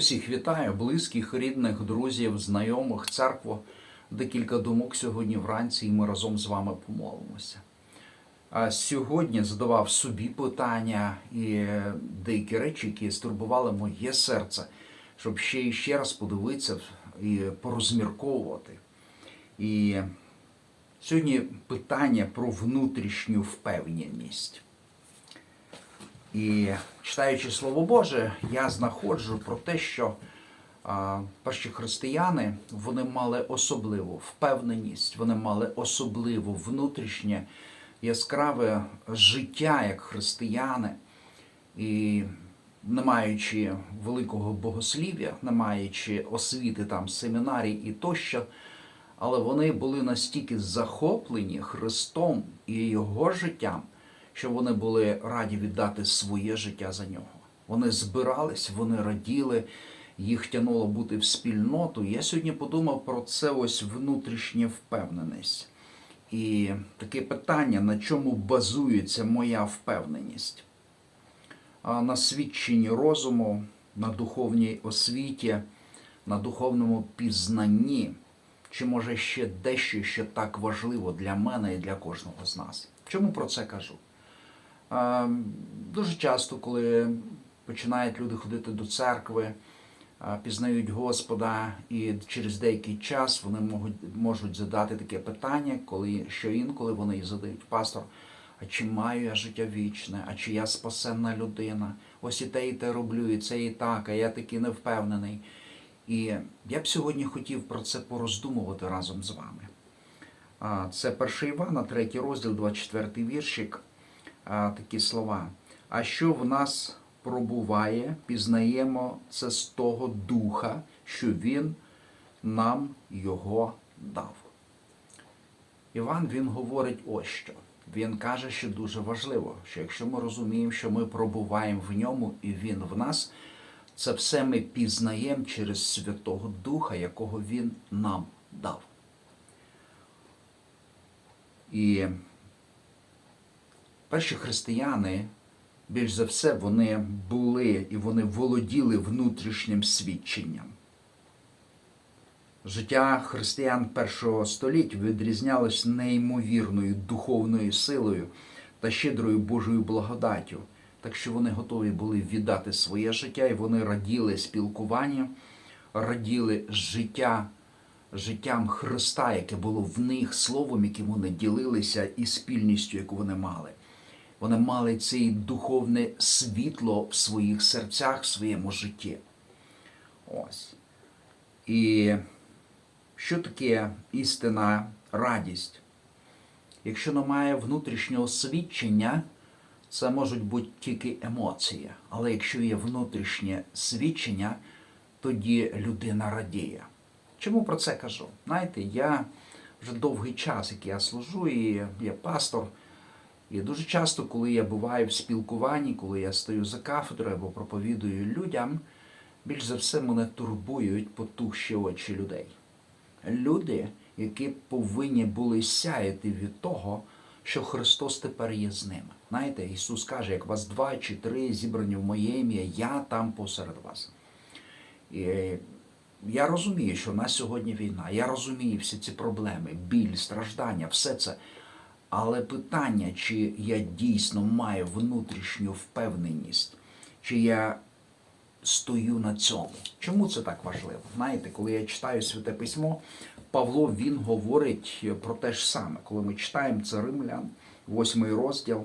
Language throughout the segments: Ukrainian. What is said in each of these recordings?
Усіх вітаю, близьких, рідних, друзів, знайомих, церкву. Декілька думок сьогодні вранці, і ми разом з вами помолимося. А сьогодні задавав собі питання і деякі речі, які стурбували моє серце, щоб ще і ще раз подивитися і порозмірковувати. І сьогодні питання про внутрішню впевненість. І читаючи Слово Боже, я знаходжу про те, що а, перші християни вони мали особливу впевненість, вони мали особливо внутрішнє яскраве життя як християни, і не маючи великого богослів'я, не маючи освіти там семінарій і тощо, але вони були настільки захоплені Христом і Його життям що вони були раді віддати своє життя за нього. Вони збирались, вони раділи, їх тянуло бути в спільноту. Я сьогодні подумав про це ось внутрішня впевненість. І таке питання, на чому базується моя впевненість? На свідченні розуму, на духовній освіті, на духовному пізнанні, чи може ще дещо, що так важливо для мене і для кожного з нас. Чому про це кажу? Дуже часто, коли починають люди ходити до церкви, пізнають Господа, і через деякий час вони можуть, можуть задати таке питання, коли що інколи вони і задають пастор. А чи маю я життя вічне, а чи я спасенна людина? Ось і те, і те роблю, і це і так, а я такий невпевнений. І я б сьогодні хотів про це пороздумувати разом з вами. Це 1 Івана, 3 розділ, 24 віршик такі слова. А що в нас пробуває, пізнаємо це з того духа, що Він нам його дав. Іван він говорить ось що. Він каже, що дуже важливо, що якщо ми розуміємо, що ми пробуваємо в ньому і він в нас, це все ми пізнаємо через Святого Духа, якого Він нам дав. І перші християни, більш за все, вони були і вони володіли внутрішнім свідченням. Життя християн першого століття відрізнялось неймовірною духовною силою та щедрою Божою благодаттю, так що вони готові були віддати своє життя, і вони раділи спілкуванням, раділи життя, життям Христа, яке було в них, словом, яким вони ділилися, і спільністю, яку вони мали. Вони мали це духовне світло в своїх серцях, в своєму житті. Ось. І що таке істинна радість? Якщо немає внутрішнього свідчення, це можуть бути тільки емоції. Але якщо є внутрішнє свідчення, тоді людина радіє. Чому про це кажу? Знаєте, я вже довгий час, як я служу, і я пастор. І дуже часто, коли я буваю в спілкуванні, коли я стою за кафедрою або проповідую людям, більш за все мене турбують потухші очі людей. Люди, які повинні були сяяти від того, що Христос тепер є з ними. Знаєте, Ісус каже, як вас два чи три зібрані в моє ім'я, я там посеред вас. І я розумію, що в нас сьогодні війна, я розумію всі ці проблеми, біль, страждання, все це. Але питання, чи я дійсно маю внутрішню впевненість, чи я стою на цьому. Чому це так важливо? Знаєте, коли я читаю Святе Письмо, Павло він говорить про те ж саме. Коли ми читаємо це Римлян, 8 розділ,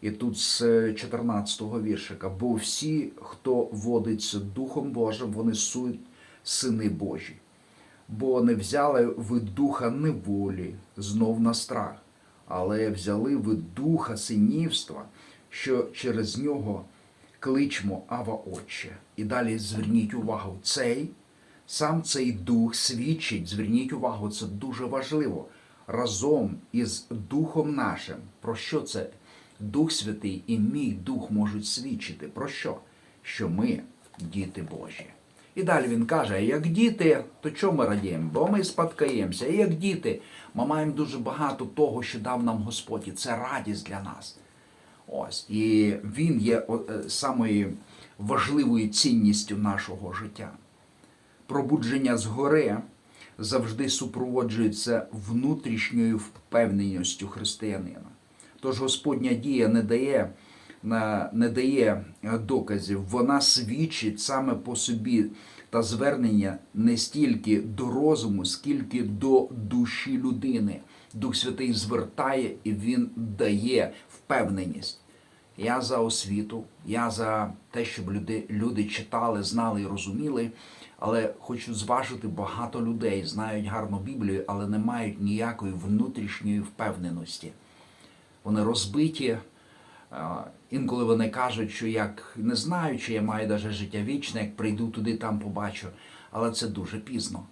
і тут з 14-го віршика. Бо всі, хто водиться Духом Божим, вони суть сини Божі. Бо не взяли ви духа неволі, знов на страх але взяли ви духа синівства, що через нього кличмо Ава Отче. І далі зверніть увагу, цей сам цей дух свідчить, зверніть увагу, це дуже важливо. Разом із Духом нашим. Про що це? Дух Святий і мій дух можуть свідчити. Про що? Що ми діти Божі. І далі він каже: як діти, то чому ми радіємо? Бо ми спадкаємося. І як діти, ми маємо дуже багато того, що дав нам Господь, і це радість для нас. Ось. І він є е, самою важливою цінністю нашого життя. Пробудження згори завжди супроводжується внутрішньою впевненістю християнина. Тож Господня дія не дає, не дає е, доказів, вона свідчить саме по собі та звернення не стільки до розуму, скільки до душі людини. Дух Святий звертає і він дає впевненість. Я за освіту, я за те, щоб люди, люди читали, знали і розуміли. Але хочу зважити, багато людей знають гарну Біблію, але не мають ніякої внутрішньої впевненості. Вони розбиті. Інколи вони кажуть, що як не знаю, чи я маю навіть життя вічне, як прийду туди, там побачу. Але це дуже пізно.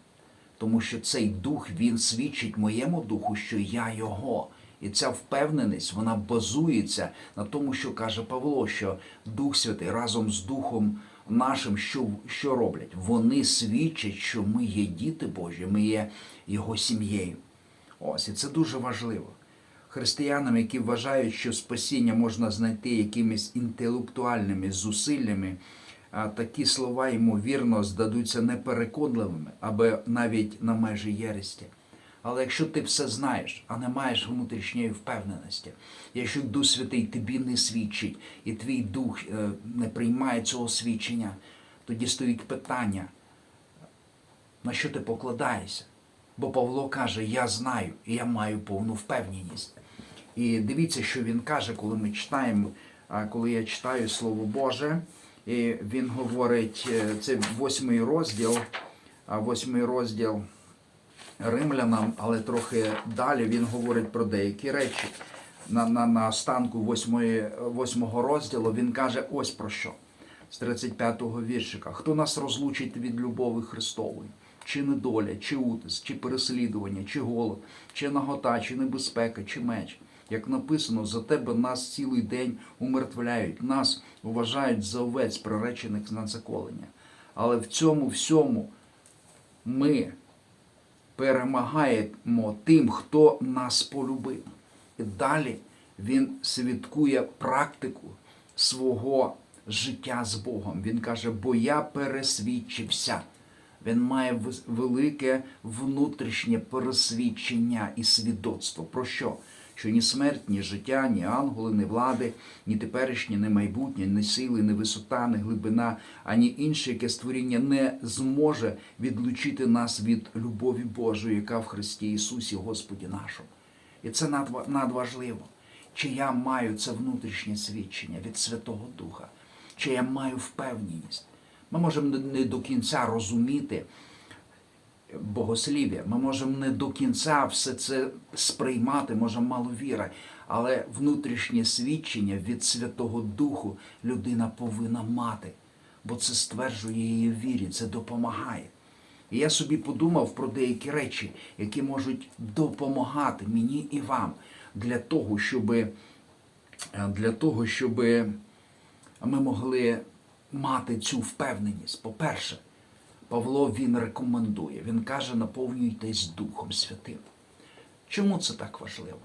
Тому що цей дух він свідчить моєму духу, що я його. І ця впевненість вона базується на тому, що каже Павло, що Дух Святий разом з Духом нашим, що, що роблять? Вони свідчать, що ми є діти Божі, ми є його сім'єю. Ось і це дуже важливо. Християнам, які вважають, що спасіння можна знайти якимись інтелектуальними зусиллями, такі слова, ймовірно, здадуться непереконливими або навіть на межі єресті. Але якщо ти все знаєш, а не маєш внутрішньої впевненості, якщо Дух Святий тобі не свідчить, і твій дух е, не приймає цього свідчення, тоді стоїть питання, на що ти покладаєшся? Бо Павло каже, я знаю, і я маю повну впевненість. І дивіться, що він каже, коли ми читаємо, коли я читаю Слово Боже, і він говорить, е, це восьмий розділ, восьмий розділ римлянам, але трохи далі він говорить про деякі речі. На, на, на останку восьмої, восьмого розділу він каже ось про що. З 35-го віршика. Хто нас розлучить від любові Христової? Чи недоля, чи утис, чи переслідування, чи голод, чи нагота, чи небезпека, чи меч. Як написано, за тебе нас цілий день умертвляють, нас вважають за овець, приречених на заколення. Але в цьому всьому ми перемагаємо тим, хто нас полюбив. І далі він свідкує практику свого життя з Богом. Він каже, бо я пересвідчився. Він має велике внутрішнє пересвідчення і свідоцтво. Про що? Що ні смерть, ні життя, ні ангели, ні влади, ні теперішнє, ні майбутнє, ні сили, ні висота, ні глибина, ані інше яке створіння не зможе відлучити нас від любові Божої, яка в Христі Ісусі, Господі нашому. І це надважливо. Чи я маю це внутрішнє свідчення від Святого Духа, чи я маю впевненість. Ми можемо не- до кінця розуміти богослів'я, ми можемо не до кінця все це сприймати, може мало віри, але внутрішнє свідчення від Святого Духу людина повинна мати, бо це стверджує її вірі, це допомагає. І я собі подумав про деякі речі, які можуть допомагати мені і вам для того, щоб, для того, щоб ми могли мати цю впевненість. По-перше, Павло він рекомендує, він каже, наповнюйтесь Духом Святим. Чому це так важливо?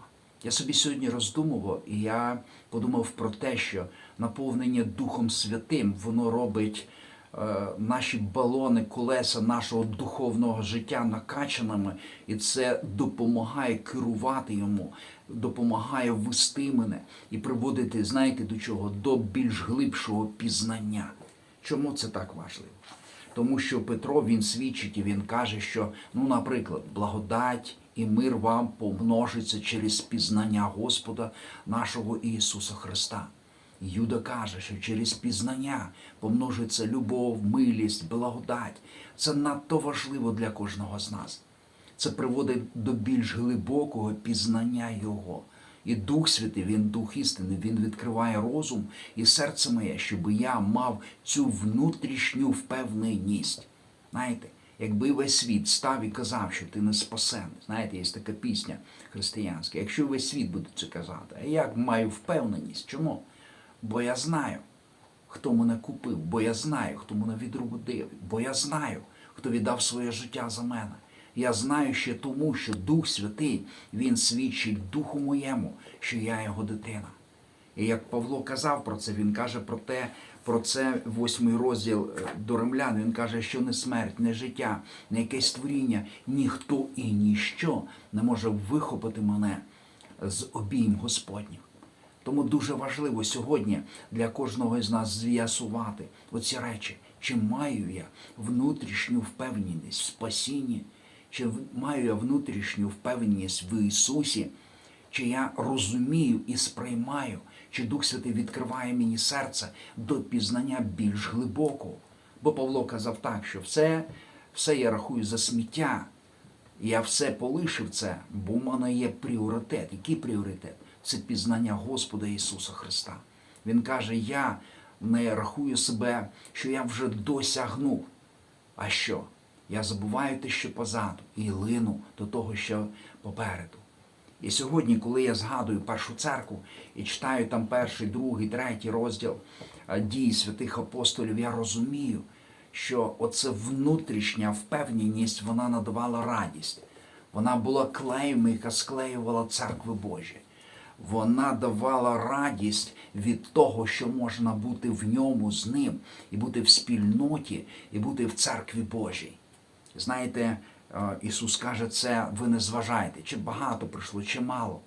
Я собі сьогодні роздумував, і я подумав про те, що наповнення Духом Святим воно робить е, наші балони, колеса нашого духовного життя накачаними, і це допомагає керувати йому, допомагає вести мене і приводити, знаєте, до чого? До більш глибшого пізнання. Чому це так важливо? Тому що Петро він свідчить і він каже, що, ну, наприклад, благодать і мир вам помножиться через пізнання Господа нашого Ісуса Христа. Юда каже, що через пізнання помножиться любов, милість, благодать. Це надто важливо для кожного з нас. Це приводить до більш глибокого пізнання Його. І Дух Святий, Він Дух істини, Він відкриває розум і серце моє, щоб я мав цю внутрішню впевненість. Знаєте, якби весь світ став і казав, що ти не спасений. Знаєте, є така пісня християнська. Якщо весь світ буде це казати, а я маю впевненість. Чому? Бо я знаю, хто мене купив, бо я знаю, хто мене відродив, бо я знаю, хто віддав своє життя за мене. Я знаю ще тому, що Дух Святий, Він свідчить Духу моєму, що я його дитина. І як Павло казав про це, він каже про те, про це восьмий розділ е, до римлян. Він каже, що не смерть, не життя, не якесь створіння, ніхто і ніщо не може вихопити мене з обійм Господніх. Тому дуже важливо сьогодні для кожного з нас з'ясувати оці речі, чи маю я внутрішню впевненість в спасінні, чи маю я внутрішню впевненість в Ісусі, чи я розумію і сприймаю, чи Дух Святий відкриває мені серце до пізнання більш глибокого. Бо Павло казав так, що все, все я рахую за сміття. Я все полишив це, бо в мене є пріоритет. Який пріоритет? Це пізнання Господа Ісуса Христа. Він каже: Я не рахую себе, що я вже досягнув. А що? Я забуваю те, що позаду, і лину до того, що попереду. І сьогодні, коли я згадую першу церкву і читаю там перший, другий, третій розділ дій святих апостолів, я розумію, що оце внутрішня впевненість вона надавала радість. Вона була клеєм, яка склеювала церкви Божі. Вона давала радість від того, що можна бути в ньому з ним, і бути в спільноті, і бути в церкві Божій. Знаєте, е, Ісус каже, це ви не зважаєте, чи багато прийшло, чи мало.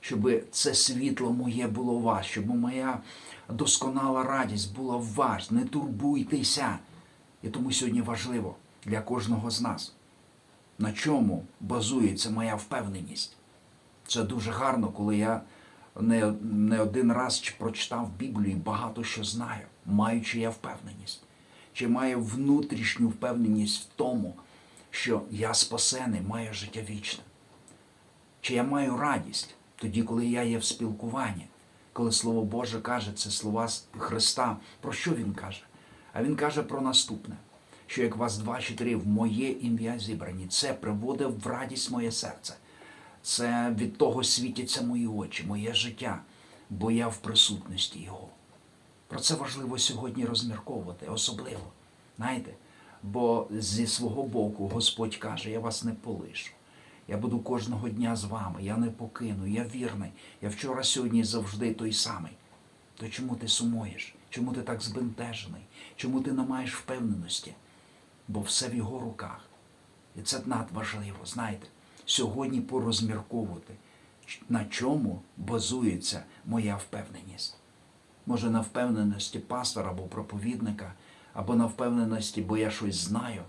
Щоб це світло моє було у вас, щоб моя досконала радість була в вас. Не турбуйтеся. І тому сьогодні важливо для кожного з нас, на чому базується моя впевненість. Це дуже гарно, коли я не, не один раз прочитав Біблію і багато що знаю, маючи я впевненість. Чи маю внутрішню впевненість в тому, що я спасений, маю життя вічне. Чи я маю радість тоді, коли я є в спілкуванні, коли Слово Боже каже, це слова Христа. Про що Він каже? А Він каже про наступне: що як вас два чи три в моє ім'я зібрані, це приводить в радість моє серце. Це від того світяться мої очі, моє життя, бо я в присутності Його. Про це важливо сьогодні розмірковувати, особливо. Знаєте, бо зі свого боку Господь каже, я вас не полишу. Я буду кожного дня з вами, я не покину, я вірний. Я вчора, сьогодні завжди той самий. То чому ти сумуєш? Чому ти так збентежений? Чому ти не маєш впевненості? Бо все в його руках. І це надважливо, знаєте, сьогодні порозмірковувати, на чому базується моя впевненість. Може, на впевненості пастора або проповідника, або на впевненості, бо я щось знаю,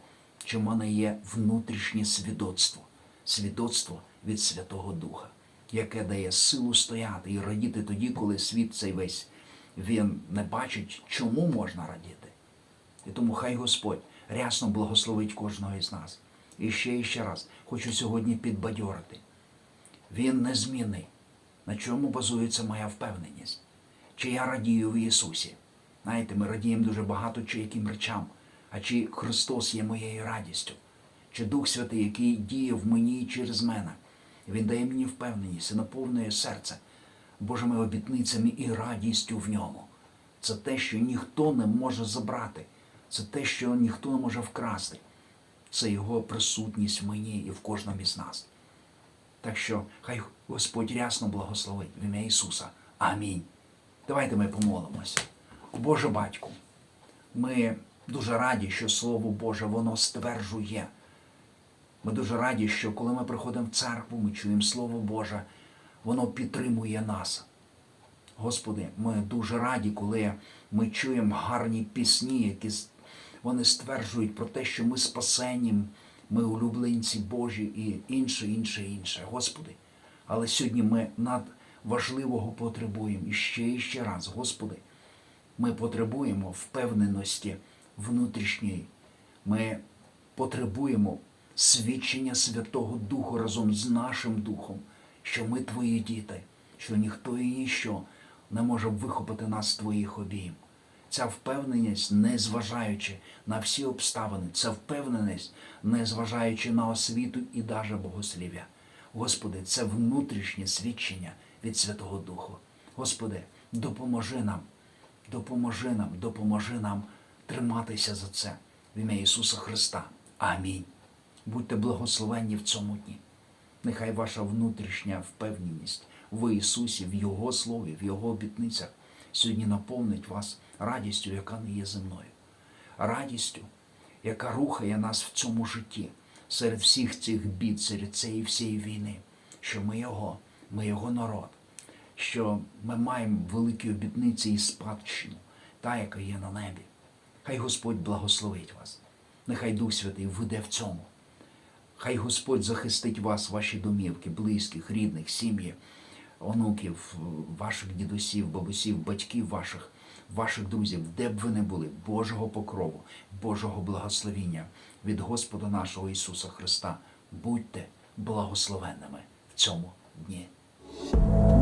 чи в мене є внутрішнє свідоцтво, свідоцтво від Святого Духа, яке дає силу стояти і радіти тоді, коли світ цей весь він не бачить, чому можна радіти. І тому хай Господь рясно благословить кожного із нас. І ще і ще раз хочу сьогодні підбадьорити. Він незмінний. На чому базується моя впевненість? Чи я радію в Ісусі? Знаєте, ми радіємо дуже багато чи яким речам, а чи Христос є моєю радістю, чи Дух Святий, який діє в мені і через мене. Він дає мені впевненість і наповнює серце Божими обітницями і радістю в ньому. Це те, що ніхто не може забрати, це те, що ніхто не може вкрасти. Це Його присутність в мені і в кожному із нас. Так що хай Господь рясно благословить в ім'я Ісуса. Амінь. Давайте ми помолимося. Боже Батьку, ми дуже раді, що Слово Боже воно стверджує. Ми дуже раді, що коли ми приходимо в церкву, ми чуємо Слово Боже, воно підтримує нас. Господи, ми дуже раді, коли ми чуємо гарні пісні, які вони стверджують про те, що ми спасені, ми улюбленці Божі і інше, інше, інше. Господи. Але сьогодні ми надважливого потребуємо і ще і ще раз, Господи. Ми потребуємо впевненості внутрішньої. Ми потребуємо свідчення Святого Духу разом з нашим Духом, що ми Твої діти, що ніхто і ніщо не може вихопити нас з Твоїх обійм. Ця впевненість, не зважаючи на всі обставини, ця впевненість, не зважаючи на освіту і даже богослів'я. Господи, це внутрішнє свідчення від Святого Духу. Господи, допоможи нам, допоможи нам, допоможи нам триматися за це в ім'я Ісуса Христа. Амінь. Будьте благословенні в цьому дні. Нехай ваша внутрішня впевненість в Ісусі, в Його Слові, в Його обітницях, сьогодні наповнить вас радістю, яка не є земною, радістю, яка рухає нас в цьому житті серед всіх цих бід, серед цієї всієї війни, що ми Його, ми Його народ, що ми маємо великі обітниці і спадщину, та, яка є на небі. Хай Господь благословить вас. Нехай Дух Святий веде в цьому. Хай Господь захистить вас, ваші домівки, близьких, рідних, сім'ї, онуків, ваших дідусів, бабусів, батьків ваших, ваших друзів, де б ви не були, Божого покрову, Божого благословіння від Господа нашого Ісуса Христа. Будьте благословенними в цьому дні. Shh.